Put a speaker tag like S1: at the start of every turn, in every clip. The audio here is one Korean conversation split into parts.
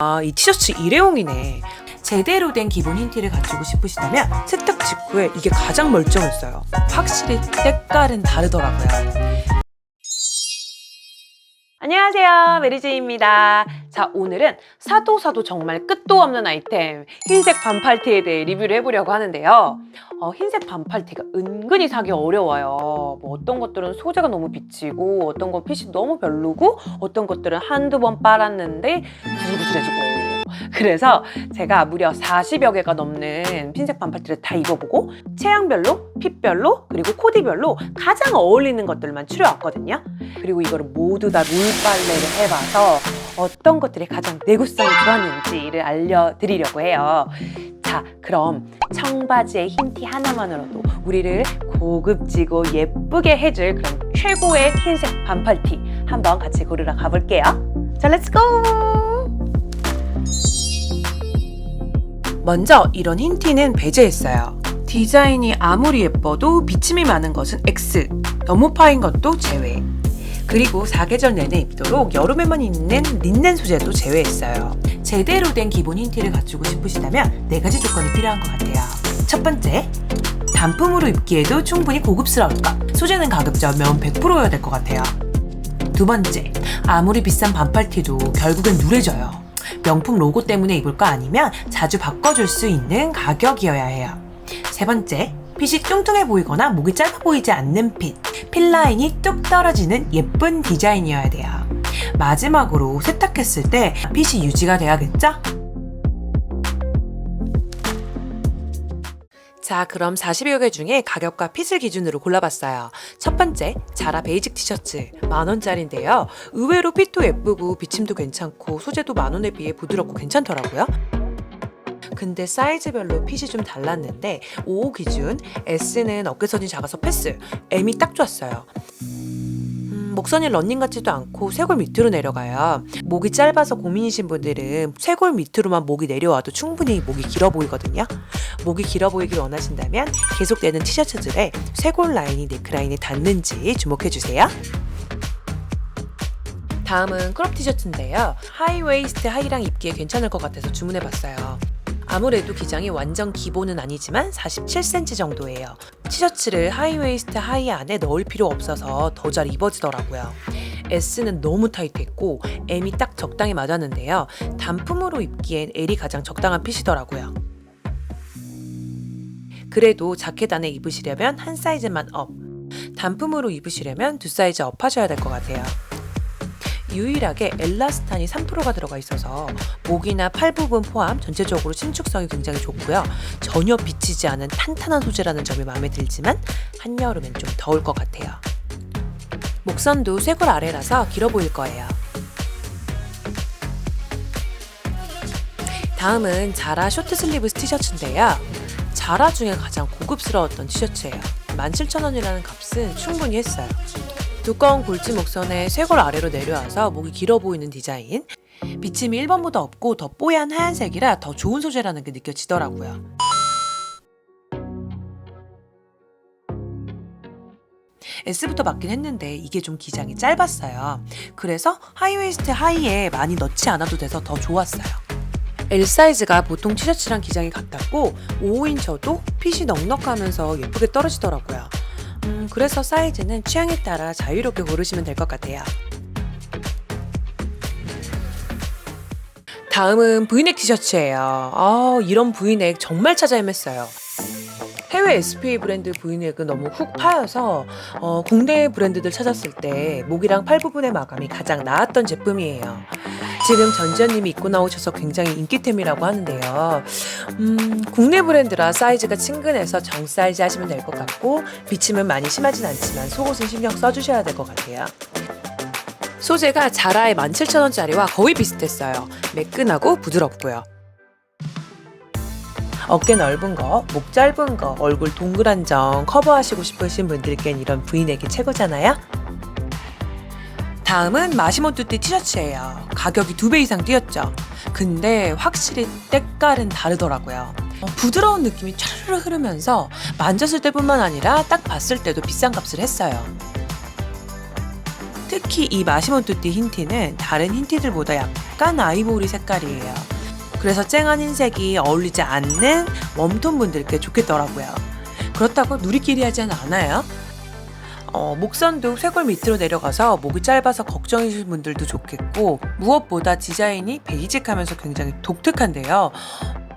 S1: 아, 이 티셔츠 일회용이네. 제대로 된 기본 흰 티를 갖추고 싶으시다면 세탁 직후에 이게 가장 멀쩡했어요. 확실히 색깔은 다르더라고요. 안녕하세요. 메리제이입니다. 자, 오늘은 사도 사도 정말 끝도 없는 아이템 흰색 반팔티에 대해 리뷰를 해보려고 하는데요. 어, 흰색 반팔티가 은근히 사기 어려워요. 뭐 어떤 것들은 소재가 너무 비치고 어떤 건 핏이 너무 별로고 어떤 것들은 한두 번 빨았는데 부슬부슬해지고 그래서 제가 무려 40여 개가 넘는 흰색 반팔티를 다 입어보고 체형별로, 핏별로, 그리고 코디별로 가장 어울리는 것들만 추려왔거든요. 그리고 이거를 모두 다 롤빨래를 해봐서 어떤 것들이 가장 내구성이 좋았는지를 알려드리려고 해요. 자, 그럼 청바지에 흰티 하나만으로도 우리를 고급지고 예쁘게 해줄 그런 최고의 흰색 반팔티 한번 같이 고르러 가볼게요. 자, 렛츠고! 먼저 이런 흰 티는 배제했어요. 디자인이 아무리 예뻐도 비침이 많은 것은 X, 너무 파인 것도 제외. 그리고 사계절 내내 입도록 여름에만 입는 린넨 소재도 제외했어요. 제대로 된 기본 흰 티를 갖추고 싶으시다면 네 가지 조건이 필요한 것 같아요. 첫 번째, 단품으로 입기에도 충분히 고급스러울 것. 소재는 가급적 면 100%여야 될 것 같아요. 두 번째, 아무리 비싼 반팔티도 결국엔 누래져요. 명품 로고 때문에 입을 거 아니면 자주 바꿔줄 수 있는 가격이어야 해요. 세 번째, 핏이 뚱뚱해 보이거나 목이 짧아 보이지 않는 핏. 핏 라인이 뚝 떨어지는 예쁜 디자인이어야 돼요. 마지막으로 세탁했을 때 핏이 유지가 돼야겠죠? 자, 그럼 40여 개 중에 가격과 핏을 기준으로 골라봤어요. 첫 번째, 자라 베이직 티셔츠. 만원짜리인데요. 의외로 핏도 예쁘고 비침도 괜찮고 소재도 만원에 비해 부드럽고 괜찮더라고요. 근데 사이즈별로 핏이 좀 달랐는데 5호 기준 S는 어깨선이 작아서 패스, M이 딱 좋았어요. 음, 목선이 런닝 같지도 않고 쇄골 밑으로 내려가요. 목이 짧아서 고민이신 분들은 쇄골 밑으로만 목이 내려와도 충분히 목이 길어 보이거든요. 목이 길어 보이길 원하신다면 계속되는 티셔츠들의 쇄골 라인이 네크라인에 닿는지 주목해 주세요. 다음은 크롭 티셔츠인데요. 하이웨이스트 하이랑 입기에 괜찮을 것 같아서 주문해 봤어요. 아무래도 기장이 완전 기본은 아니지만 47cm 정도예요. 티셔츠를 하이웨이스트 하이 안에 넣을 필요 없어서 더 잘 입어지더라고요. S는 너무 타이트했고 M이 딱 적당히 맞았는데요. 단품으로 입기엔 L이 가장 적당한 핏이더라고요. 그래도 자켓 안에 입으시려면 한 사이즈만 업. 단품으로 입으시려면 두 사이즈 업 하셔야 될 것 같아요. 유일하게 엘라스탄이 3%가 들어가 있어서 목이나 팔 부분 포함 전체적으로 신축성이 굉장히 좋고요. 전혀 비치지 않은 탄탄한 소재라는 점이 마음에 들지만 한여름엔 좀 더울 것 같아요. 목선도 쇄골 아래라서 길어 보일 거예요. 다음은 자라 쇼트 슬리브스 티셔츠인데요. 자라 중에 가장 고급스러웠던 티셔츠예요. 17,000원이라는 값은 충분히 했어요. 두꺼운 골지 목선에 쇄골 아래로 내려와서 목이 길어 보이는 디자인. 비침이 1번보다 없고 더 뽀얀 하얀색이라 더 좋은 소재라는 게 느껴지더라고요. S부터 맞긴 했는데 이게 좀 기장이 짧았어요. 그래서 하이웨이스트 하이에 많이 넣지 않아도 돼서 더 좋았어요. L 사이즈가 보통 티셔츠랑 기장이 같았고 5호인 저도 핏이 넉넉하면서 예쁘게 떨어지더라고요. 음, 그래서 사이즈는 취향에 따라 자유롭게 고르시면 될 것 같아요. 다음은 브이넥 티셔츠예요. 아, 이런 브이넥 정말 찾아 헤맸어요. 해외 SPA 브랜드 브이넥은 너무 훅 파여서 어, 국내 브랜드들 찾았을 때 목이랑 팔 부분의 마감이 가장 나았던 제품이에요. 지금 전지현님이 입고 나오셔서 굉장히 인기템이라고 하는데요. 음, 국내 브랜드라 사이즈가 친근해서 정 사이즈 하시면 될 것 같고 비침은 많이 심하진 않지만 속옷은 신경 써주셔야 될 것 같아요. 소재가 자라의 17,000원짜리와 거의 비슷했어요. 매끈하고 부드럽고요. 어깨 넓은 거, 목 짧은 거, 얼굴 동그란 점 커버하시고 싶으신 분들께는 이런 브이넥이 최고잖아요. 다음은 마시모뚜띠 티셔츠예요. 가격이 두 배 이상 뛰었죠. 근데 확실히 때깔은 다르더라고요. 어, 부드러운 느낌이 촤르르 흐르면서 만졌을 때뿐만 아니라 딱 봤을 때도 비싼 값을 했어요. 특히 이 마시모뚜띠 흰티는 다른 흰티들보다 약 약간 아이보리 색깔이에요. 그래서 쨍한 흰색이 어울리지 않는 웜톤 분들께 좋겠더라고요. 그렇다고 누리끼리 하지는 않아요. 어, 목선도 쇄골 밑으로 내려가서 목이 짧아서 걱정이신 분들도 좋겠고 무엇보다 디자인이 베이직하면서 굉장히 독특한데요.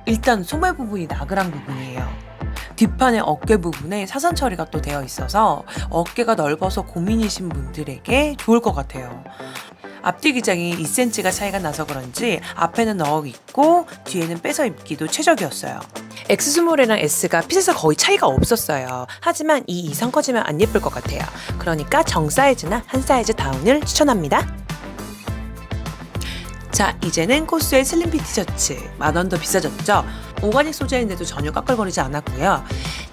S1: 일단 소매 부분이 나그랑 부분이에요. 뒷판의 어깨 부분에 사선 처리가 또 되어 있어서 어깨가 넓어서 고민이신 분들에게 좋을 것 같아요. 앞뒤 기장이 2cm가 차이가 나서 그런지 앞에는 넣어 입고 뒤에는 빼서 입기도 최적이었어요. X스몰이랑 S가 핏에서 거의 차이가 없었어요. 하지만 이 이상 커지면 안 예쁠 것 같아요. 그러니까 정 사이즈나 한 사이즈 다운을 추천합니다. 자, 이제는 코스의 슬림핏 티셔츠. 만 원 더 비싸졌죠? 오가닉 소재인데도 전혀 까끌거리지 않았고요.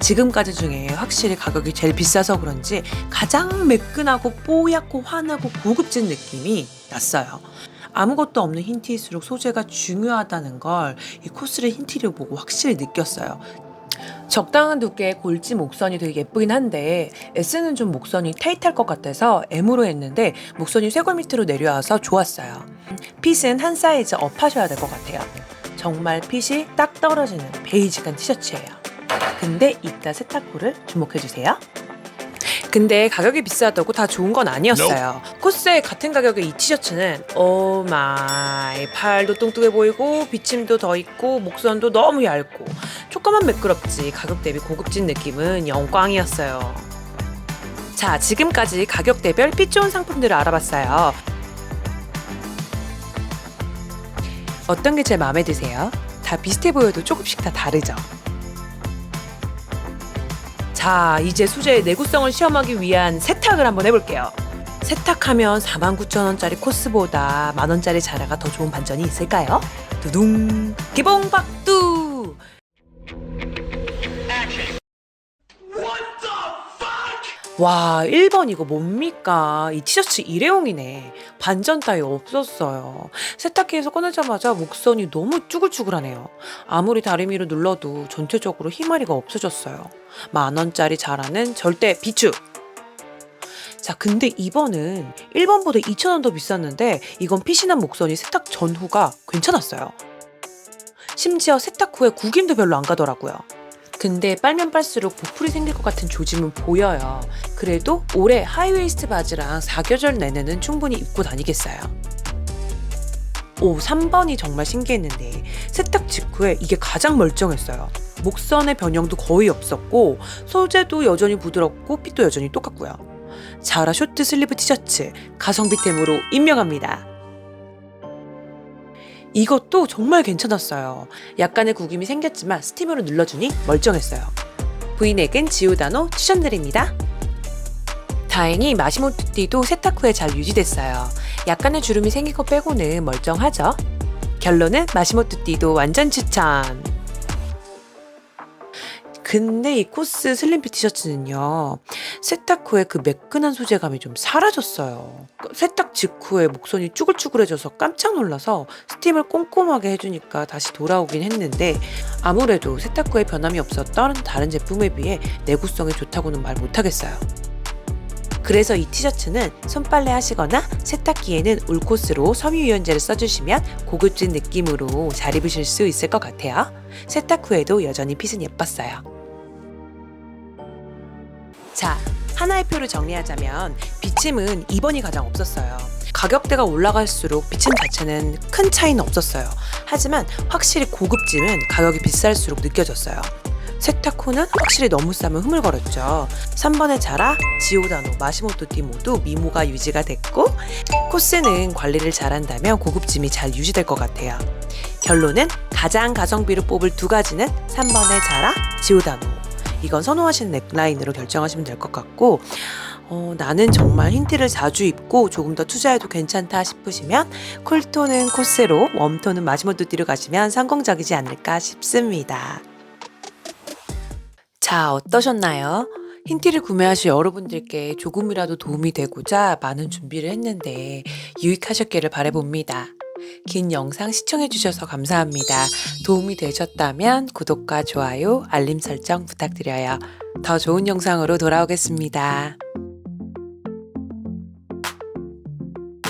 S1: 지금까지 중에 확실히 가격이 제일 비싸서 그런지 가장 매끈하고 뽀얗고 환하고 고급진 느낌이 났어요. 아무것도 없는 흰 티일수록 소재가 중요하다는 걸 이 코스의 흰티를 보고 확실히 느꼈어요. 적당한 두께의 골지 목선이 되게 예쁘긴 한데 S는 좀 목선이 타이트할 것 같아서 M으로 했는데 목선이 쇄골 밑으로 내려와서 좋았어요. 핏은 한 사이즈 업 하셔야 될 것 같아요. 정말 핏이 딱 떨어지는 베이직한 티셔츠예요. 근데 이따 세탁코를 주목해주세요. 근데 가격이 비싸다고 다 좋은 건 아니었어요. 코스의 같은 가격의 이 티셔츠는 오 마이 팔도 뚱뚱해 보이고 비침도 더 있고 목선도 너무 얇고 조금만 매끄럽지 가격 대비 고급진 느낌은 영광이었어요. 자 지금까지 가격 대별 핏 좋은 상품들을 알아봤어요. 어떤 게 제일 마음에 드세요? 다 비슷해 보여도 조금씩 다 다르죠. 자, 이제 수제의 내구성을 시험하기 위한 세탁을 한번 해볼게요. 세탁하면 49,000원짜리 코스보다 만원짜리 자라가 더 좋은 반전이 있을까요? 두둥! 개봉박두! 와, 1번 이거 뭡니까? 이 티셔츠 일회용이네. 반전 따위 없었어요. 세탁기에서 꺼내자마자 목선이 너무 쭈글쭈글하네요. 아무리 다리미로 눌러도 전체적으로 희마리가 없어졌어요. 만원짜리 자라는 절대 비추! 자, 근데 이번은 1번보다 2,000원 더 비쌌는데 이건 피신한 목선이 세탁 전후가 괜찮았어요. 심지어 세탁 후에 구김도 별로 안 가더라고요. 근데 빨면 빨수록 보풀이 생길 것 같은 조짐은 보여요. 그래도 올해 하이웨이스트 바지랑 사계절 내내는 충분히 입고 다니겠어요. 오, 3번이 정말 신기했는데 세탁 직후에 이게 가장 멀쩡했어요. 목선의 변형도 거의 없었고 소재도 여전히 부드럽고 핏도 여전히 똑같고요. 자라 쇼트 슬리브 티셔츠 가성비템으로 임명합니다. 이것도 정말 괜찮았어요. 약간의 구김이 생겼지만 스팀으로 눌러주니 멀쩡했어요. 브이넥은 지오다노 추천드립니다. 다행히 마시모투띠도 세탁 후에 잘 유지됐어요. 약간의 주름이 생긴 것 빼고는 멀쩡하죠. 결론은 마시모투띠도 완전 추천. 근데 이 코스 슬림핏 티셔츠는요, 세탁 후에 그 매끈한 소재감이 좀 사라졌어요. 세탁 직후에 목선이 쭈글쭈글해져서 깜짝 놀라서 스팀을 꼼꼼하게 해주니까 다시 돌아오긴 했는데, 아무래도 세탁 후에 변함이 없었던 다른 제품에 비해 내구성이 좋다고는 말 못하겠어요. 그래서 이 티셔츠는 손빨래 하시거나 세탁기에는 울코스로 섬유유연제를 써주시면 고급진 느낌으로 잘 입으실 수 있을 것 같아요. 세탁 후에도 여전히 핏은 예뻤어요. 자, 하나의 표를 정리하자면 비침은 2번이 가장 없었어요. 가격대가 올라갈수록 비침 자체는 큰 차이는 없었어요. 하지만 확실히 고급짐은 가격이 비쌀수록 느껴졌어요. 세탁 후는 확실히 너무 싸면 흐물거렸죠. 3번의 자라, 지오다노, 마시모토티 모두 미모가 유지가 됐고 코스는 관리를 잘한다면 고급짐이 잘 유지될 것 같아요. 결론은 가장 가성비로 뽑을 두 가지는 3번의 자라, 지오다노. 이건 선호하시는 넥라인으로 결정하시면 될 것 같고 어, 나는 정말 흰 티를 자주 입고 조금 더 투자해도 괜찮다 싶으시면 쿨톤은 코스로 웜톤은 마시모토 띠로 가시면 성공적이지 않을까 싶습니다. 자, 어떠셨나요? 흰티를 구매하실 여러분들께 조금이라도 도움이 되고자 많은 준비를 했는데 유익하셨기를 바라봅니다. 긴 영상 시청해주셔서 감사합니다. 도움이 되셨다면 구독과 좋아요, 알림 설정 부탁드려요. 더 좋은 영상으로 돌아오겠습니다.